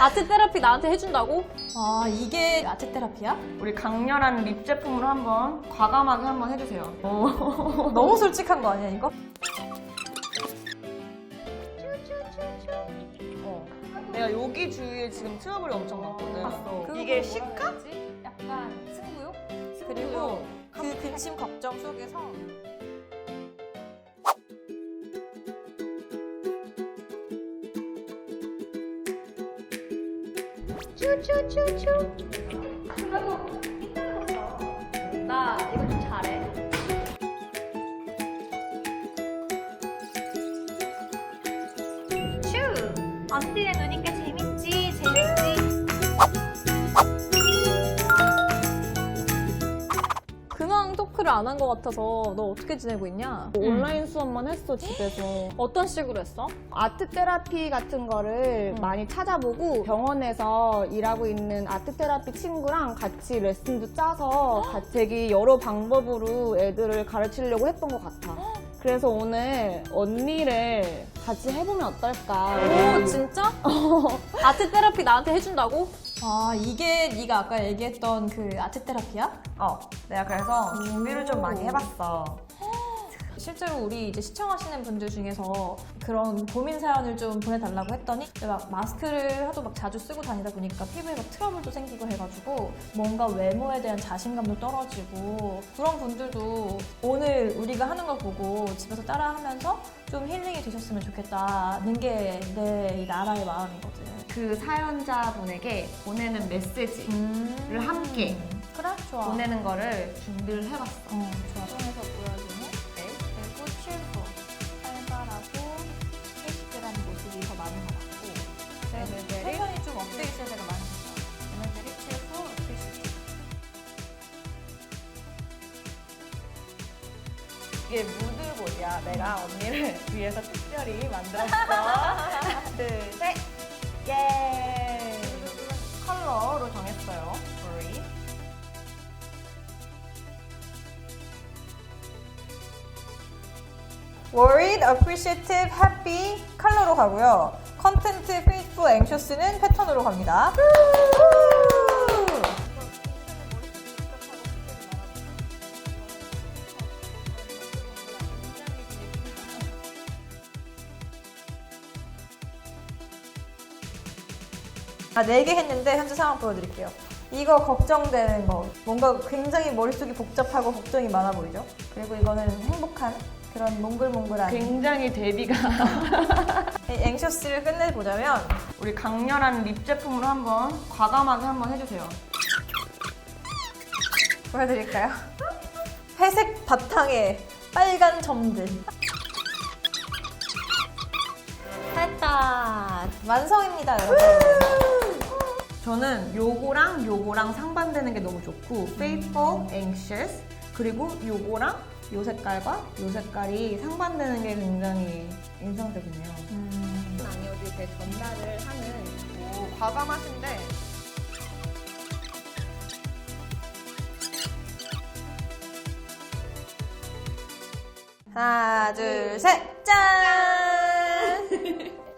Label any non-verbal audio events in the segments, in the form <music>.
아트 테라피 나한테 해준다고? 아 이게 아트 테라피야? 우리 강렬한 립 제품으로 한번 과감하게 한번 해주세요. 어. <laughs> 너무 솔직한 거 아니야 이거? 어. 내가 여기 주위에 지금 트러블이 엄청 많거든. 봤어. 이게 시카? 약간 승부욕? 그리고 그 근심 걱정 속에서 나 이거 좀 잘해. 슈! 언니네 노니까 토크를 안 한 것 같아서 너 어떻게 지내고 있냐? 온라인 수업만 했어 집에서 어떤 식으로 했어? 아트 테라피 같은 거를 많이 찾아보고 병원에서 일하고 있는 아트 테라피 친구랑 같이 레슨도 짜서 같이 되게 여러 방법으로 애들을 가르치려고 했던 것 같아. 그래서 오늘 언니를 같이 해보면 어떨까? 오 진짜? <laughs> 아트 테라피 나한테 해준다고? 아 이게 네가 아까 얘기했던 그 아트 테라피야? 어. 내가 그래서 준비를 좀 많이 해봤어. 실제로 우리 이제 시청하시는 분들 중에서 그런 고민 사연을 좀 보내달라고 했더니 막 마스크를 하도 막 자주 쓰고 다니다 보니까 피부에 막 트러블도 생기고 해가지고 뭔가 외모에 대한 자신감도 떨어지고 그런 분들도 오늘 우리가 하는 걸 보고 집에서 따라하면서 좀 힐링이 되셨으면 좋겠다는 게내 나라의 마음이거든. 그 사연자분에게 보내는 메시지를 함께 그래? 좋아. 보내는 거를 준비를 해봤어. 어, 좋아. 이게 무드볼이야. 내가 언니를 <laughs> 위해서 특별히 만들었어. 하나, <laughs> 둘, 셋. 예. 컬러로 정했어요. 우리. Worried, appreciative, happy 컬러로 가고요. 컨텐트, faithful, anxious는 패턴으로 갑니다. 아, 4개 했는데 현재 상황 보여드릴게요. 이거 걱정되는 거. 뭔가 굉장히 머릿속이 복잡하고 걱정이 많아 보이죠? 그리고 이거는 행복한 그런 몽글몽글한 굉장히 데뷔가 <laughs> 앵쇼스를 끝내보자면 우리 강렬한 립 제품으로 한번 과감하게 한번 해주세요. 보여드릴까요? 회색 바탕에 빨간 점들 됐다 완성입니다 여러분 저는 요거랑 요거랑 상반되는 게 너무 좋고 faithful, anxious 그리고 요거랑 요 색깔과 요 색깔이 상반되는 게 굉장히 인상적이네요. 아니어도 이렇게 전달을 하는 오, 과감하신데 하나 둘 셋 짠!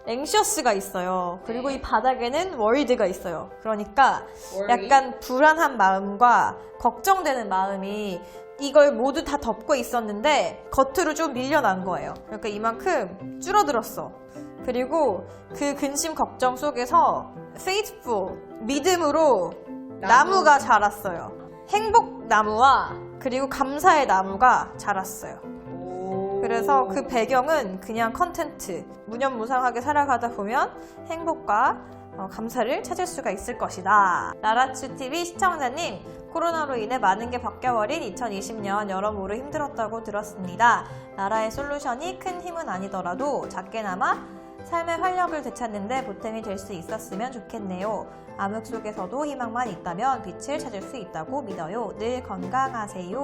앵셔스가 있어요 그리고 이 바닥에는 월드가 있어요 그러니까 약간 불안한 마음과 걱정되는 마음이 이걸 모두 다 덮고 있었는데 겉으로 좀 밀려난 거예요. 그러니까 이만큼 줄어들었어. 그리고 그 근심 걱정 속에서 faithful 믿음으로 나무 가 자랐어요. 행복 나무와 그리고 감사의 나무가 자랐어요. 그래서 그 배경은 그냥 컨텐트. 무념무상하게 살아가다 보면 행복과 어, 감사를 찾을 수가 있을 것이다. 나라츠TV 시청자님, 코로나로 인해 많은 게 바뀌어버린 2020년 여러모로 힘들었다고 들었습니다. 나라의 솔루션이 큰 힘은 아니더라도 작게나마 삶의 활력을 되찾는데 보탬이 될 수 있었으면 좋겠네요. 암흑 속에서도 희망만 있다면 빛을 찾을 수 있다고 믿어요. 늘 건강하세요.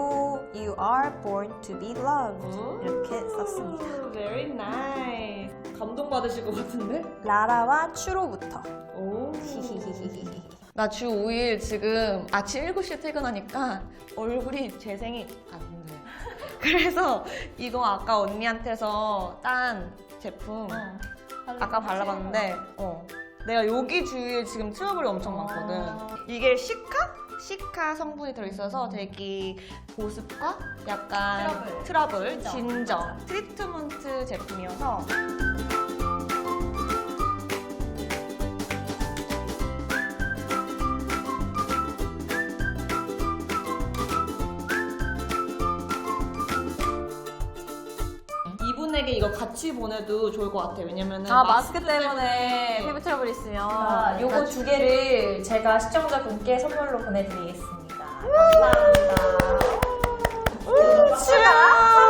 You are born to be loved. 이렇게 썼습니다. Very nice. 감동 받으실 것 같은데? 라라와 추로부터. 오. <laughs> 나 주 5일 지금 아침 7시에 퇴근하니까 얼굴이 재생이 안 돼. <laughs> 그래서 이거 아까 언니한테서 딴 제품 아까 발라봤는데 어. 내가 여기 주위에 지금 트러블이 엄청 많거든. 이게 시카? 시카 성분이 들어있어서 되게 보습과 약간 트러블, 진정, 트리트먼트 제품이어서 이분에게 이거 같이 보내도 좋을 것 같아. 왜냐면은 아 마스크 때문에 피부 트러블 있으면 아, 요거 두 개를 제가 시청자분께 선물로 보내드리겠습니다. 감사합니다. 치아!